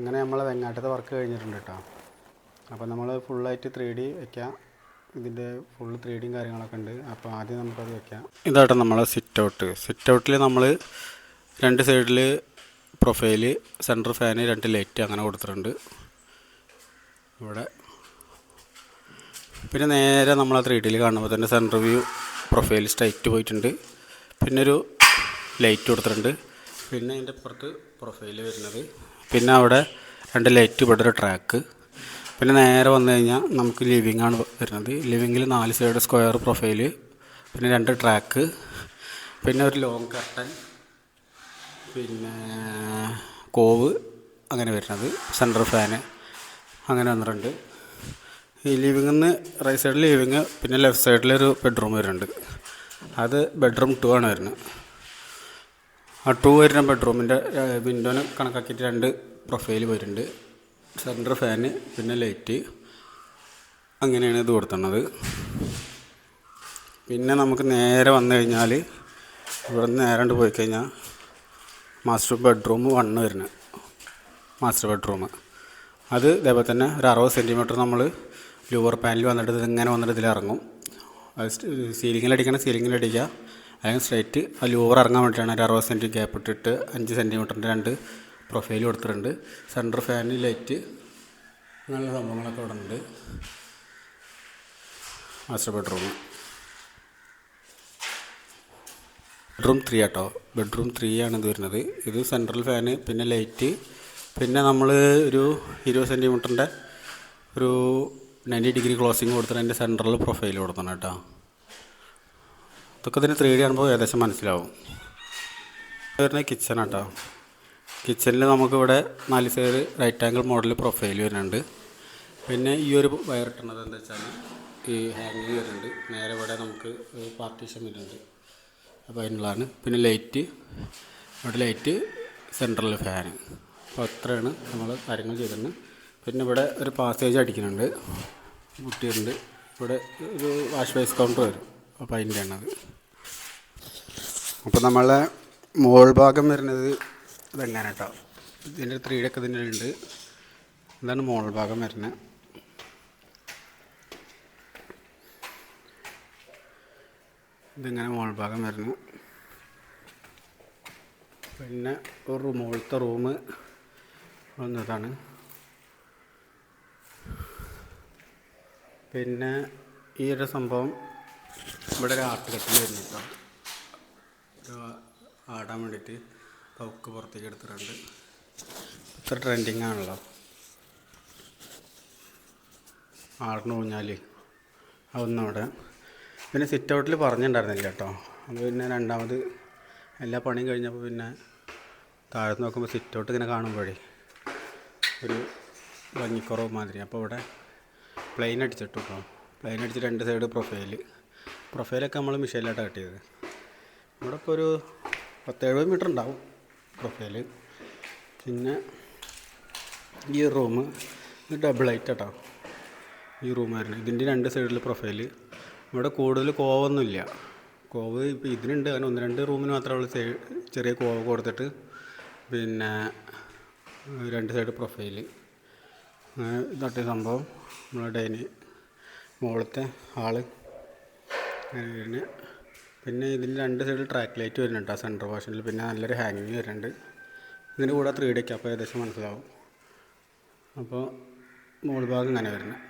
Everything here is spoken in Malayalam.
അങ്ങനെ നമ്മൾ വെങ്ങാട്ടത്തെ വർക്ക് കഴിഞ്ഞിട്ടുണ്ട് കേട്ടോ അപ്പോൾ നമ്മൾ ഫുള്ളായിട്ട് ത്രീ ഡി വയ്ക്കാം ഇതിന്റെ ഫുൾ ത്രീ ഡിയും കാര്യങ്ങളൊക്കെ ഉണ്ട്. അപ്പോൾ ആദ്യം നമുക്കത് വെക്കാം. ഇതാട്ടോ നമ്മളെ സിറ്റ് ഔട്ട് സിറ്റ് ഔട്ടിൽ നമ്മൾ രണ്ട് സൈഡിൽ പ്രൊഫൈൽ സെന്റർ ഫാന് രണ്ട് ലൈറ്റ് അങ്ങനെ കൊടുത്തിട്ടുണ്ട്. ഇവിടെ. പിന്നെ നേരെ നമ്മൾ ആ ത്രീ ഡിയിൽ കാണുമ്പോൾ തന്നെ സെന്റർ വ്യൂ പ്രൊഫൈൽ സ്ട്രൈറ്റ് പോയിട്ടുണ്ട്. പിന്നെ ഒരു ലൈറ്റ് കൊടുത്തിട്ടുണ്ട്. പിന്നെ അതിന്റെ അപ്പുറത്ത് പ്രൊഫൈൽ വരുന്നത്. പിന്നെ അവിടെ രണ്ട് ലൈറ്റ് ഇവിടെ ഒരു ട്രാക്ക് പിന്നെ നേരെ വന്നു കഴിഞ്ഞാൽ നമുക്ക് ലിവിങ് ആണ് വരുന്നത്. ലിവിങ്ങിൽ നാല് സൈഡ് സ്ക്വയർ പ്രൊഫൈൽ പിന്നെ രണ്ട് ട്രാക്ക് പിന്നെ ഒരു ലോങ് കർട്ടൻ പിന്നെ കോവ് അങ്ങനെ വരുന്നത്. സെന്റർ ഫാന് അങ്ങനെ വന്നിട്ടുണ്ട്. ഈ ലിവിങ്ങിൽ നിന്ന് റൈറ്റ് സൈഡിൽ ലിവിങ് പിന്നെ ലെഫ്റ്റ് സൈഡിൽ ഒരു ബെഡ്റൂം വരുന്നുണ്ട്. അത് ബെഡ്റൂം ടു ആണ് വരുന്നത്. ആ ടു വരുന്ന ബെഡ്റൂമിന്റെ വിൻഡോനെ കണക്കാക്കിയിട്ട് രണ്ട് പ്രൊഫൈൽ വരുന്നുണ്ട്. സെന്റർ ഫാന് പിന്നെ ലൈറ്റ് അങ്ങനെയാണ് ഇത് കൊടുത്തണത് പിന്നെ നമുക്ക് നേരെ വന്നു കഴിഞ്ഞാൽ ഇവിടെ നിന്ന് നേരെ കൊണ്ട് പോയി കഴിഞ്ഞാൽ മാസ്റ്റർ ബെഡ്റൂം വണ്ണ് വരുന്നത് മാസ്റ്റർ ബെഡ്റൂം അത് ഇതേപോലെ തന്നെ ഒരു അറുപത് സെന്റിമീറ്റർ നമ്മൾ ലോവർ പാനൽ വന്നിട്ട് ഇത് ഇങ്ങനെ വന്നിട്ട് ഇതിലിറങ്ങും. അത് സീലിങ്ങിലടിക്കണം സീലിങ്ങിലടിക്കുക അല്ലെങ്കിൽ സ്ട്രൈറ്റ് ആ ലൂവർ ഇറങ്ങാൻ വേണ്ടിയിട്ടാണ് ഒരു അറുപത് സെന്റ് ഗ്യാപ്പ് ഇട്ടിട്ട് അഞ്ച് സെന്റിമീറ്ററിന്റെ രണ്ട് പ്രൊഫൈൽ കൊടുത്തിട്ടുണ്ട്. സെന്റർ ഫാനിൽ ലൈറ്റ് അങ്ങനെയുള്ള സംഭവങ്ങളൊക്കെ ഇവിടെ ഉണ്ട്. മാസ്റ്റർ ബെഡ്റൂം ബെഡ്റൂം ത്രീ ആട്ടോ. ബെഡ്റൂം ത്രീ ആണ് ഇത് വരുന്നത്. ഇത് സെൻട്രൽ ഫാന് പിന്നെ ലൈറ്റ് പിന്നെ നമ്മൾ ഒരു ഇരുപത് സെന്റിമീറ്ററിന്റെ ഒരു നയന്റി ഡിഗ്രി ക്ലോസിങ് കൊടുത്തിട്ട് അതിന്റെ സെൻട്രൽ പ്രൊഫൈൽ കൊടുക്കണം കേട്ടോ. ഇതൊക്കെ ഇതിന് ത്രീ ഡി ആകുമ്പോൾ ഏകദേശം മനസ്സിലാവും. വരുന്ന കിച്ചൺ ആട്ടോ. കിച്ചണിൽ നമുക്കിവിടെ നാല് side right angle model profile വരുന്നുണ്ട്. പിന്നെ ഈ ഒരു വയർ ഇട്ടുന്നത് എന്താ വെച്ചാൽ ഈ ഹാങ്ങിങ് വരുന്നുണ്ട്. നേരെ ഇവിടെ നമുക്ക് പാർട്ടീഷൻ വരുന്നുണ്ട്. അപ്പോൾ അതിനുള്ളതാണ്. പിന്നെ ലൈറ്റ് ഇവിടെ ലൈറ്റ് സെൻട്രൽ ഫാന് അപ്പോൾ അത്രയാണ് നമ്മൾ കാര്യങ്ങൾ ചെയ്തിട്ടുണ്ട് പിന്നെ ഇവിടെ ഒരു പാസേജ് അടിക്കുന്നുണ്ട്. കുട്ടിയുണ്ട് ഇവിടെ ഒരു വാഷ് ബേസ് കൗണ്ടർ വരും. അപ്പോൾ അതിന്റെ ആണത് അപ്പോൾ നമ്മളെ മോൾ ഭാഗം വരുന്നത് ഇതെങ്ങനെ കേട്ടോ ഇതിന്റെ ത്രീ ഡൊക്കെ ഇതിന്റെ ഉണ്ട് ഇതാണ് മോൾ ഭാഗം വരുന്നത് ഇതിങ്ങനെ മോൾ ഭാഗം വരുന്നു. പിന്നെ ഒരു മുകളിലത്തെ റൂം വന്നതാണ്. പിന്നെ ഈ ഒരു സംഭവം ഇവിടെ ഒരു ആർട്ട് കട്ടിൽ വരുന്നു ഒരു ആടാൻ വേണ്ടിയിട്ട് പൗക്ക് പുറത്തേക്ക് എടുത്തിട്ടുണ്ട്. ഇത്ര ട്രെൻഡിങ് ആണല്ലോ. ആടിന് ഊഞ്ഞാൽ അതൊന്നും അവിടെ പിന്നെ സിറ്റ് ഔട്ടിൽ പറഞ്ഞിട്ടുണ്ടായിരുന്നില്ല കേട്ടോ. അത് പിന്നെ രണ്ടാമത് എല്ലാ പണിയും കഴിഞ്ഞപ്പോൾ പിന്നെ താഴെ നോക്കുമ്പോൾ സിറ്റ് ഔട്ട് ഇങ്ങനെ കാണുമ്പോഴേ ഒരു ഭംഗിക്കുറവ് മാതിരി. അപ്പോൾ ഇവിടെ പ്ലെയിൻ അടിച്ചിട്ടു കേട്ടോ പ്ലെയിൻ അടിച്ച് രണ്ട് സൈഡ് പ്രൊഫൈൽ പ്രൊഫൈലൊക്കെ നമ്മൾ മിഷയിലായിട്ടാണ് കട്ട് ചെയ്തത് ഇവിടെ ഇപ്പോൾ ഒരു പത്തെഴുപത് മീറ്റർ ഉണ്ടാവും പ്രൊഫൈൽ. പിന്നെ ഈ റൂം ഡബിൾ ഹൈറ്റ് കേട്ടോ ഈ റൂമായിരുന്നു ഇതിന്റെ രണ്ട് സൈഡിൽ പ്രൊഫൈൽ. ഇവിടെ കൂടുതൽ കോവൊന്നുമില്ല. കോവ് ഇപ്പോൾ ഇതിനുണ്ട്. അങ്ങനെ ഒന്ന് രണ്ട് റൂമിന് മാത്രമേ ഉള്ളൂ ചെറിയ കോവ കൊടുത്തിട്ട്. പിന്നെ രണ്ട് സൈഡ് പ്രൊഫൈൽ ഇതൊട്ടേ സംഭവം. നമ്മളെ ഡൈനി മുകളിലത്തെ ഹാൾ. വരുന്നത് പിന്നെ ഇതിന് രണ്ട് സൈഡിൽ ട്രാക്ക് ലൈറ്റ് വരുന്നുണ്ട് ആ സെന്റർ വാഷനിൽ പിന്നെ നല്ലൊരു ഹാങ്ങിങ് വരുന്നുണ്ട്. ഇതിന്റെ കൂടെ ത്രീ ഡിക്ക് അപ്പോൾ ഏകദേശം മനസ്സിലാവും. അപ്പോൾ മുകൾ ഭാഗം ഇങ്ങനെ വരുന്നത്